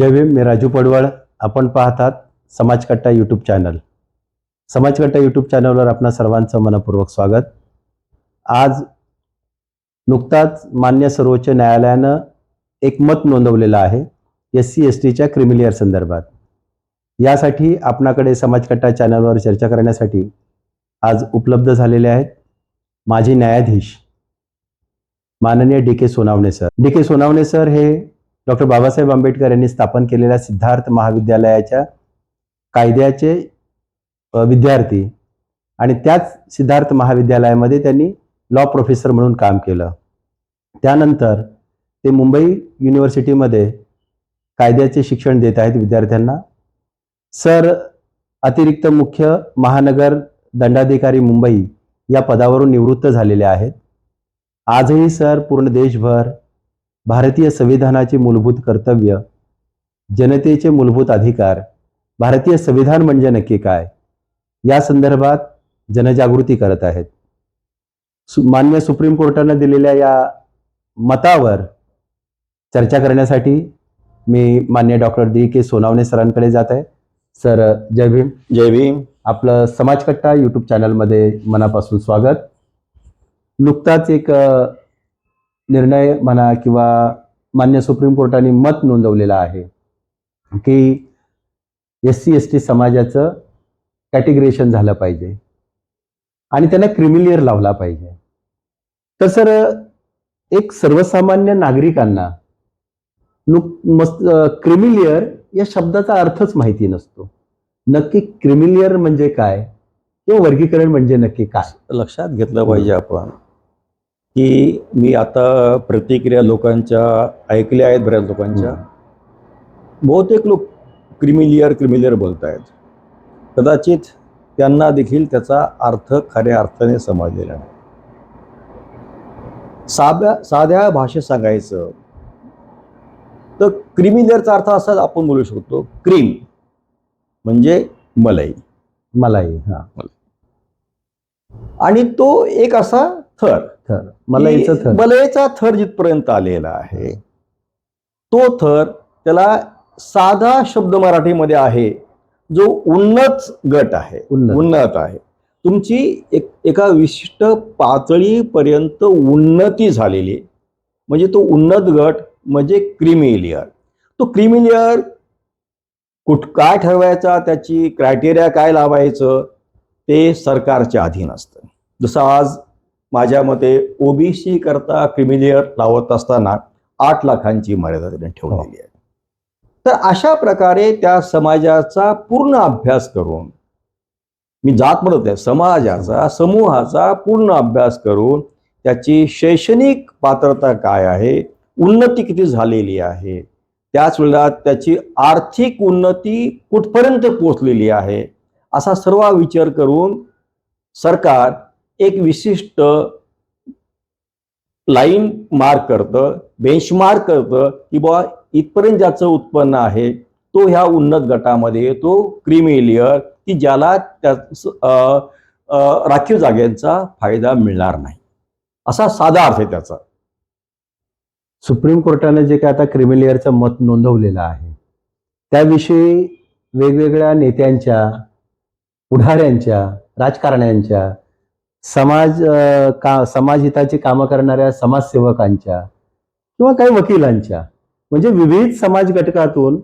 जय भीम मी राजू पडवळ. आपण पाहतात Samajkatta YouTube channel Samajkatta YouTube चॅनलवर आपणा सर्वांचं मनपूर्वक स्वागत. आज नुकताच मान्य सर्वोच्च न्यायालयानं एक मत नोंदवलेलं आहे एस सी एस टीच्या क्रिमिलियर संदर्भात. यासाठी आपणाकडे समाजकट्टा चॅनलवर चर्चा करण्यासाठी आज उपलब्ध झालेले आहेत माजी न्यायाधीश माननीय D K Sonawane sir. D K Sonawane sir हे डॉक्टर बाबासाहेब आंबेडकर यांनी स्थापन केलेल्या सिद्धार्थ महाविद्यालयाच्या कायद्याचे विद्यार्थी आणि त्याच सिद्धार्थ महाविद्यालयामध्ये त्यांनी लॉ प्रोफेसर म्हणून काम केलं. त्यानंतर ते मुंबई युनिव्हर्सिटीमध्ये कायद्याचे शिक्षण देत आहेत विद्यार्थ्यांना. सर अतिरिक्त मुख्य महानगर दंडाधिकारी मुंबई या पदावरून निवृत्त झालेले आहेत. आजही सर पूर्ण देशभर भारतीय संविधानाची मूलभूत कर्तव्य जनतेचे मूलभूत अधिकार भारतीय संविधान म्हणजे नक्की काय? या संदर्भात जनजागृती करत आहेत. सु- मान्य सुप्रीम कोर्टानं दिलेल्या या मतावर चर्चा करण्यासाठी मी मान्य डॉक्टर डी के सोनावणे सरांकडे जात आहे. सर जय भीम. जय भीम. आपलं समाजकट्टा यूट्यूब चॅनलमध्ये मनापासून स्वागत. नुकताच एक निर्णय म्हणा किंवा मान्य सुप्रीम कोर्टाने मत नोंदवलेलं आहे की एस सी एस टी समाजाचं कॅटेगरेशन झालं पाहिजे आणि त्यांना क्रिमिलियर लावला पाहिजे. तर सर एक सर्वसामान्य नागरिकांना नुक मस्त क्रिमिलियर या शब्दाचा अर्थच माहिती नसतो. नक्की क्रिमिलियर म्हणजे काय? किंवा वर्गीकरण म्हणजे नक्की काय? लक्षात घेतलं पाहिजे आपण. की मी आता प्रतिक्रिया लोकांच्या ऐकल्या आहेत बऱ्याच लोकांच्या. बहुतेक लोक क्रिमिलियर क्रिमिलियर बोलत आहेत कदाचित त्यांना देखील त्याचा अर्थ खऱ्या अर्थाने समजलेला नाही. साध्या साध्या भाषेत सांगायचं तर क्रिमिलियरचा अर्थ असा आपण बोलू शकतो क्रीम म्हणजे मलाई. मलाही हा. आणि तो एक असा थर थर. मलाईचं थर. मलईचा थर जिथपर्यंत आलेला आहे तो थर त्याला साधा शब्द मराठीमध्ये आहे जो उन्नत गट आहे. उन्नत. आहे. तुमची एक एका विशिष्ट पातळीपर्यंत उन्नती झालेली. म्हणजे तो उन्नत गट म्हणजे क्रिमिलियर तो क्रिमिलियर कुठ काय ठरवायचा त्याची क्रायटेरिया काय लावायचं ते सरकारच्या अधीन असतं. जसं आज माझ्या मते ओबीसी करता क्रिमिलियर लावत असताना आठ लाखांची मर्यादा त्याने ठेवलेली आहे. तर अशा प्रकारे त्या समाजाचा पूर्ण अभ्यास करून मी जात म्हणत आहे समाजाचा समूहाचा पूर्ण अभ्यास करून त्याची शैक्षणिक पात्रता काय आहे उन्नती किती झालेली आहे त्याच वेळेला त्याची आर्थिक उन्नती कुठपर्यंत पोहोचलेली आहे असा सर्व विचार करून सरकार एक विशिष्ट लाईन मार्क करतं बेंचमार्क करतं की बुवा इथपर्यंत ज्याचं उत्पन्न आहे तो ह्या उन्नत गटामध्ये येतो क्रिमिलियर की ज्याला त्या राखीव जागेचा फायदा मिळणार नाही. असा साधा अर्थ आहे त्याचा. सुप्रीम कोर्टाने जे काय आता क्रिमिलियरचं मत नोंदवलेलं आहे त्याविषयी वेगवेगळ्या नेत्यांच्या पुढाऱ्यांच्या राजकारण्यांच्या समाज का समाजहिताची कामं करणाऱ्या समाजसेवकांच्या किंवा काही वकिलांच्या म्हणजे विविध समाज घटकातून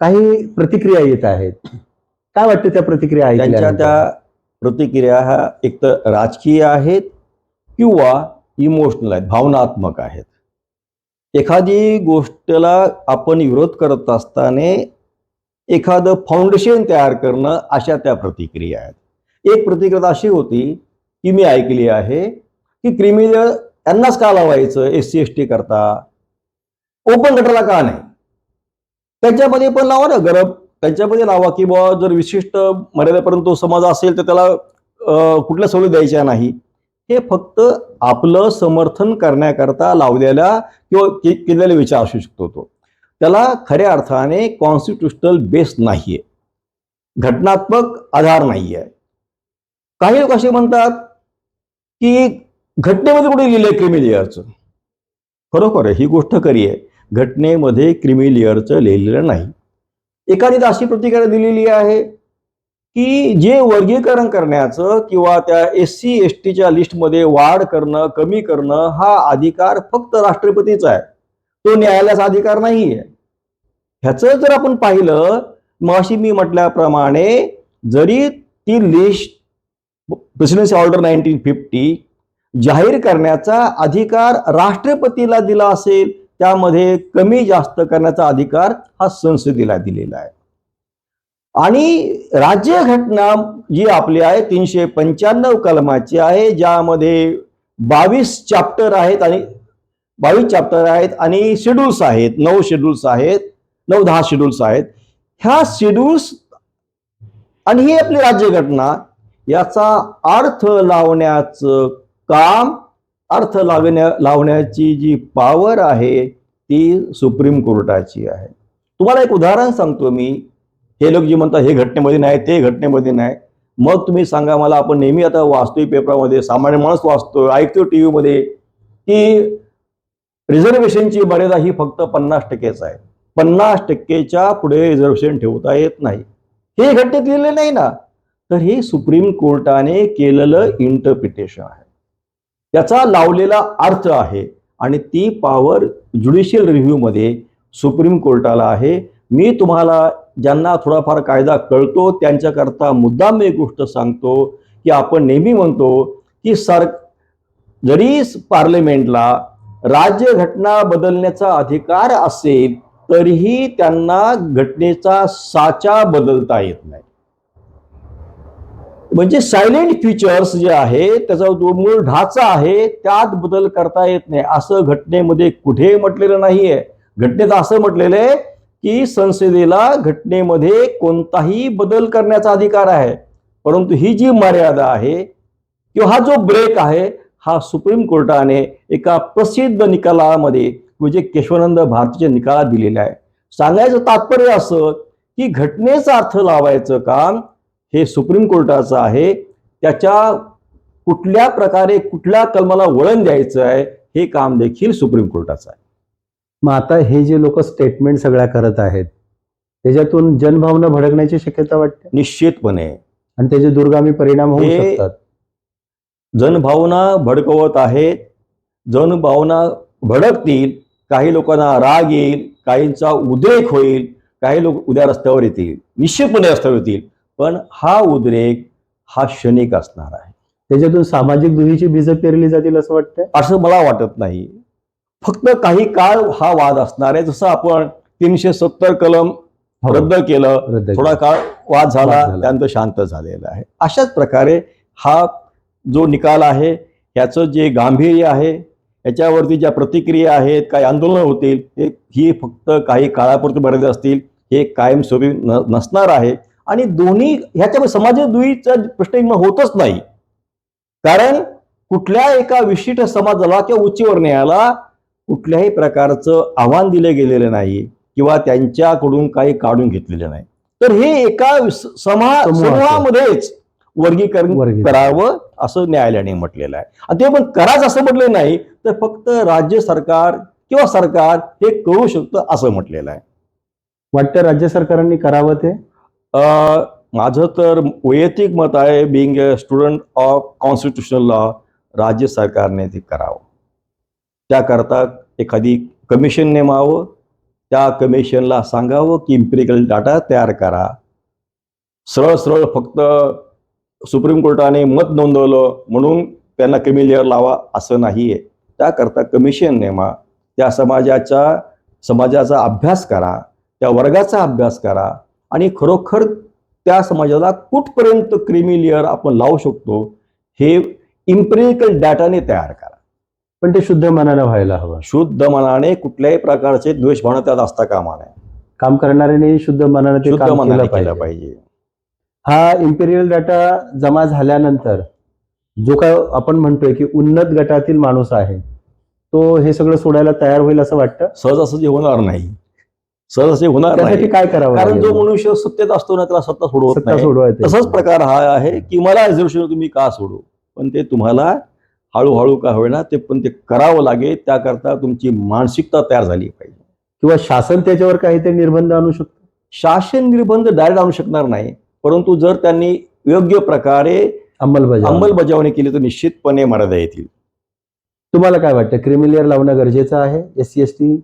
काही प्रतिक्रिया येत आहेत. काय वाटतं त्या प्रतिक्रिया त्यांच्या त्या प्रतिक्रिया ह्या एकतर राजकीय आहेत किंवा इमोशनल आहेत भावनात्मक आहेत. एखादी गोष्टला आपण विरोध करत असताना एखादं फाउंडेशन तयार करणं अशा त्या प्रतिक्रिया आहेत. एक प्रतिक्रिया अशी होती की मी ऐकली आहे की क्रिमिनल यांनाच का लावायचं? एस सी एस टी करता? ओपन गटाला का नाही? त्यांच्यामध्ये पण लावा ना गरब त्यांच्यामध्ये लावा की बुवा जर विशिष्ट मर्यादेपर्यंत तो समाज असेल तर त्याला कुठल्या सवलत द्यायच्या नाही. हे फक्त आपलं समर्थन करण्याकरता लावलेला किंवा केलेला विचार असू शकतो तो. त्याला खऱ्या अर्थाने कॉन्स्टिट्युशनल बेस नाहीये. घटनात्मक आधार नाहीये. काही लोक असे म्हणतात की घटनेमध्ये कुठे लिहिलंय क्रिमिलियरचं खरोखर आहे ही गोष्ट खरी आहे. घटनेमध्ये क्रिमी लेअरचं लिहिलेलं नाही. एखादी तर अशी प्रतिक्रिया दिलेली आहे की जे वर्गीकरण करण्याचं किंवा त्या एस सी एस टीच्या लिस्टमध्ये वाढ करणं कमी करणं हा अधिकार फक्त राष्ट्रपतीचा आहे. तो न्यायालयाचा अधिकार नाही आहे ह्याचं जर आपण पाहिलं मग अशी मी म्हटल्याप्रमाणे जरी ती list presidency order nineteen fifty जाहीर करण्याचा अधिकार राष्ट्रपतीला दिला असेल त्यामध्ये कमी जास्त करण्याचा अधिकार हा संसदेला दिलेला आहे. आणि राज्यघटना जी आपली आहे तीनशे पंच्याण्णव कलमाची आहे ज्यामध्ये बावीस चॅप्टर आहेत आणि बावीस चॅप्टर आहेत आणि शेड्यूल्स आहेत नऊ शेड्यूल्स आहेत नऊ दहा शेड्यूल्स आहेत. ह्या शेड्यूल्स आणि ही आपली राज्यघटना याचा अर्थ लावण्याचं काम अर्थ लागण्या लावण्याची जी पावर आहे ती सुप्रीम कोर्टाची आहे. तुम्हाला एक उदाहरण सांगतो मी. हे लोक जे म्हणतात हे घटनेमध्ये नाही ते घटनेमध्ये नाही. मग तुम्ही सांगा मला आपण नेहमी आता वाचतोय पेपरामध्ये सामान्य माणूस वाचतोय ऐकतो टी व्हीमध्ये की रिझर्वेशनची मर्यादा ही फक्त पन्नास टक्केच आहे. पन्नास टक्केच्या पुढे रिझर्वेशन ठेवता येत नाही. हे घटनेत लिहिले नाही ना. तर हे सुप्रीम कोर्टाने केलेलं इंटरप्रिटेशन आहे. त्याचा लावलेला अर्थ आहे आणि ती पॉवर ज्युडिशियल रिव्ह्यूमध्ये सुप्रीम कोर्टाला आहे. मी तुम्हाला ज्यांना थोडाफार कायदा कळतो त्यांच्याकरता मुद्दाम एक गोष्ट सांगतो की आपण नेहमी म्हणतो की सर जरी पार्लमेंटला राज्यघटना बदलण्याचा अधिकार असेल तरीही त्यांना घटनेचा साचा बदलता येत नाही. म्हणजे सायलेंट फीचर्स जे आहे त्याचा जो मूळ ढाचा आहे त्यात बदल करता येत नाही. असं घटनेमध्ये कुठे म्हटलेलं नाहीये. घटनेत असं म्हटलेलं आहे की संसदेला घटनेमध्ये कोणताही बदल करण्याचा अधिकार आहे. परंतु ही जी मर्यादा आहे किंवा हा जो ब्रेक आहे हा सुप्रीम कोर्टाने एका प्रसिद्ध निकालामध्ये म्हणजे केशवानंद भारतीच्या निकालात दिलेला आहे. सांगायचं तात्पर्य असं की घटनेचा अर्थ लावायचं काम हे सुप्रीम कोर्टाचं आहे. त्याच्या कुठल्या प्रकारे कुठल्या कलमाला वळण द्यायचं आहे हे काम देखील सुप्रीम कोर्टाचं आहे. मग आता हे जे लोक स्टेटमेंट सगळ्या करत आहेत त्याच्यातून जनभावना भडकण्याची शक्यता वाटते? निश्चितपणे. आणि त्याचे दुर्गामी परिणाम होऊ हे- शकतात? जनभावना भडकवत आहेत. जनभावना भडकतील काही लोकांना राग येईल काहींचा उद्रेक होईल काही लोक उद्या रस्त्यावर येतील. निश्चितपणे रस्त्यावर येतील. पण हा उद्रेक हा क्षणिक असणार आहे. त्याच्यातून सामाजिक दुहीची बीजं पेरली जातील असं वाटतंय? असं मला वाटत नाही. फक्त काही काळ हा वाद असणार आहे. जसं आपण तीनशे सत्तर कलम हो, रद्द केलं. थोडा काळ वाद झाला. त्यानंतर शांत झालेला आहे. अशाच प्रकारे हा जो निकाल आहे याचं जे गांभीर्य आहे याच्यावरती ज्या प्रतिक्रिया आहेत काही आंदोलन होतील हे ही फक्त काही काळापुरती मर्यादित असतील हे कायमस्वरूपी न नसणार आहे. आणि दोन्ही ह्याच्यामध्ये समाज दुईचा प्रश्न निर्माण होतच नाही. कारण कुठल्या एका विशिष्ट समाजाला किंवा उच्चवर्णीयाला कुठल्याही प्रकारचं आव्हान दिलं गेलेलं नाही किंवा त्यांच्याकडून काही काढून घेतलेलं नाही. तर हे एका. समूहामध्येच वर्गीकरण. करावं असं न्यायालयाने म्हटलेलं आहे. आणि ते पण कराच असं म्हटलं नाही तर फक्त राज्य सरकार किंवा सरकार हे करू शकतं असं म्हटलेलं आहे. वाटतं राज्य सरकारांनी करावं ते? माझं तर वैयक्तिक मत आहे being a student of constitutional law राज्य सरकारने ते करावं. त्याकरता एखादी कमिशन नेमावं त्या कमिशनला सांगावं की इम्पेरिकल डाटा तयार करा. सरळ सरळ फक्त सुप्रीम कोर्टाने मत नोंदवलं म्हणून त्यांना कमी लेअर लावा असं नाही आहे त्याकरता कमिशन नेमा त्या समाजाच्या समाजाचा अभ्यास करा त्या वर्गाचा अभ्यास करा. आणि खरोखर त्या समाजाला कुठपर्यंत क्रिमी लेअर आपण लावू शकतो हे इम्पेरिकल डाटाने तयार करा. पण ते शुद्ध मनानं व्हायला हवं. शुद्ध मनाने कुठल्याही प्रकारचे द्वेषभावना त्यात असता कामा नये काम करणाऱ्याने शुद्ध मनानं शुद्ध मनाने केलं पाहिजे. पाहिजे. हा इम्पेरियल डाटा जमा झाल्यानंतर जो काय आपण म्हणतोय की उन्नत गटातील माणूस आहे तो हे सगळं सोडायला तयार होईल असं वाटतं? सहज असं जे होणार नाही. सहज असे होणार नाही. काय करावं कारण जो? मनुष्य सत्तेत असतो ना त्याला सत्ता सोडवत नाही. सोडवायचं तसाच प्रकार हा आहे की मला रिझर्वेशन तुम्ही का सोडू पण ते तुम्हाला हळूहळू का होईना ते पण ते करावं लागेल. त्याकरता तुमची मानसिकता तयार झाली पाहिजे. किंवा शासन त्याच्यावर काहीतरी निर्बंध आणू शकतो? शासन निर्बंध डायरेक्ट आणू शकणार नाही. परंतु जर त्यांनी योग्य प्रकारे अंमलबजावणी. अंमलबजावणी केली तर निश्चितपणे मर्यादा येतील. तुम्हाला काय वाटतं? क्रिमिलियर लावणं गरजेचं आहे? एस सी एस टी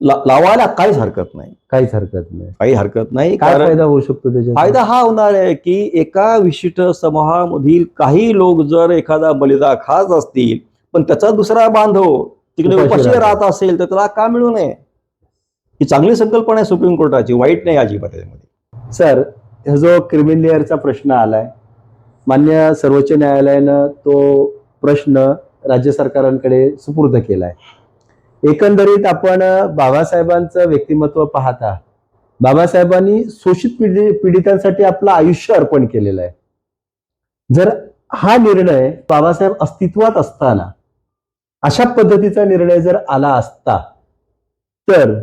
ला- लावायला काहीच हरकत नाही. काहीच हरकत नाही. काही हरकत नाही काय कारण फायदा होऊ शकतो त्याच्यात फायदा हा होणार आहे की एका विशिष्ट समूहामधील काही लोक जर एखादा बलिदा खात असतील पण त्याचा दुसरा बांधव तिकडे उपाशी उपाशी राहतो. राहत असेल तर त्याला का मिळू नये? ही चांगली संकल्पना आहे सुप्रीम कोर्टाची वाईट नाही अजिबात त्याच्यामध्ये. सर हा जो क्रिमिलियरचा प्रश्न आलाय मान्य सर्वोच्च न्यायालयानं तो प्रश्न राज्य सरकारांकडे सुपूर्द केलाय. एकंदरीत आपण बाबासाहेबांचं व्यक्तिमत्व पाहता बाबासाहेबांनी शोषित पिढी पीडितांसाठी आपलं आयुष्य अर्पण केलेलं आहे. जर हा निर्णय बाबासाहेब अस्तित्वात असताना अशा पद्धतीचा निर्णय जर आला असता तर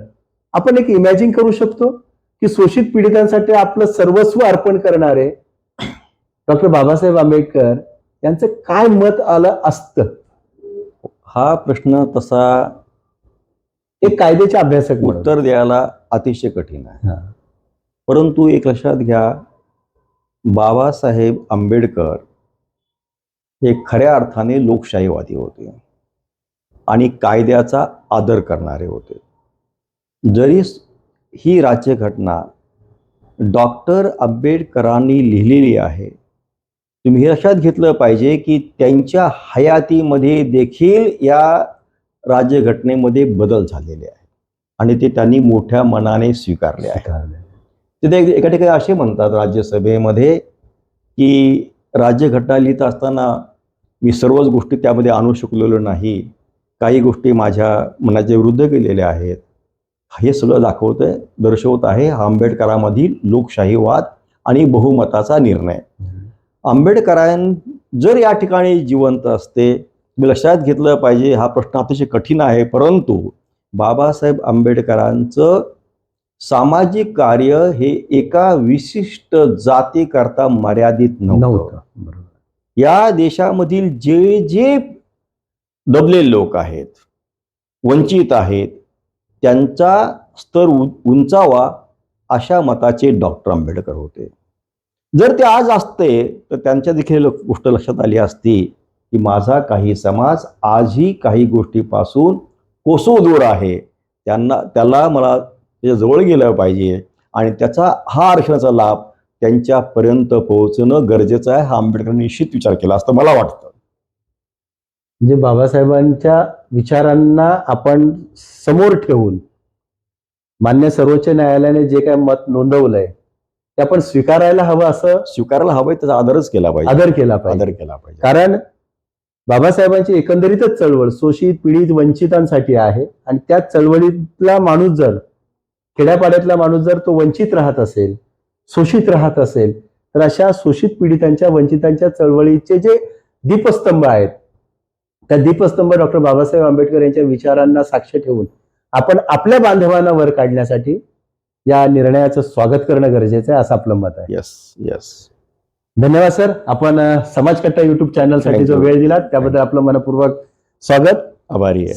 आपण एक इमॅजिन करू शकतो की शोषित पीडितांसाठी आपलं सर्वस्व अर्पण करणारे डॉक्टर बाबासाहेब आंबेडकर यांचं काय मत आलं असतं? हा प्रश्न तसा एक कायद्याचे अभ्यासक. उत्तर द्यायला अतिशय कठीण आहे. परंतु एक लक्षात घ्या बाबासाहेब आंबेडकर हे खऱ्या अर्थाने लोकशाहीवादी होते आणि कायद्याचा आदर करणारे होते जरी ही राज्यघटना डॉक्टर आंबेडकरांनी लिहिलेली आहे तुम्ही हे लक्षात घेतलं पाहिजे की त्यांच्या हयातीमध्ये देखील या राज्यघटनेमध्ये बदल झालेले आहेत. आणि ते त्यांनी मोठ्या मनाने स्वीकारले आहे तिथे एक- एका ठिकाणी असे म्हणतात राज्यसभेमध्ये की राज्यघटना लिहित असताना मी सर्वच गोष्टी त्यामध्ये आणू शकलेलो नाही. काही गोष्टी माझ्या मनाच्या विरुद्ध गेलेल्या आहेत. हे सगळं दाखवतंय दर्शवत आहे हा आंबेडकरामधील लोकशाहीवाद आणि बहुमताचा निर्णय. आंबेडकरां जर या ठिकाणी जिवंत असते लक्षात घेतलं पाहिजे हा प्रश्न अतिशय कठीण आहे. परंतु बाबासाहेब आंबेडकरांचं सामाजिक कार्य हे एका विशिष्ट जातीकरता मर्यादित नव्हतं. या देशामधील जे जे दबलेले लोक आहेत वंचित आहेत त्यांचा स्तर उंचावा अशा मताचे डॉक्टर आंबेडकर होते. जर ते आज असते तर त्यांच्या देखील गोष्ट लक्षात आली असती की माझा काही समाज आजही काही गोष्टीपासून कोसो दूर आहे. त्यांना त्याला मला त्याच्याजवळ गेलं पाहिजे आणि त्याचा हा आरक्षणाचा लाभ त्यांच्यापर्यंत पोहोचणं गरजेचं आहे हा आंबेडकरांनी निश्चित विचार केला असं मला वाटतं. म्हणजे बाबासाहेबांच्या विचारांना आपण समोर ठेवून मान्य सर्वोच्च न्यायालयाने जे काय मत नोंदवलंय ते आपण स्वीकारायला हवं असं स्वीकारायला हवंय त्याचा आदरच केला पाहिजे. आदर केला पाहिजे. आदर केला पाहिजे. कारण बाबासाहेबांची एकंदरीतच चळवळ शोषित पीडित वंचितांसाठी आहे. आणि त्या चळवळीतला माणूस जर खेड्यापाड्यातला माणूस जर तो वंचित राहत असेल शोषित राहत असेल तर अशा शोषित पीडितांच्या वंचितांच्या चळवळीचे जे दीपस्तंभ आहेत त्या दीपस्तंभ डॉक्टर बाबासाहेब आंबेडकर यांच्या विचारांना साक्ष ठेवून आपण आपल्या बांधवांना वर काढण्यासाठी या निर्णयाचं स्वागत करणं गरजेचं आहे असं आपलं मत आहे. येस येस धन्यवाद सर. आपण समाजकट्टा युट्यूब चॅनलसाठी जो. वेळ दिला त्याबद्दल आपलं मनपूर्वक स्वागत. आभारी आहे.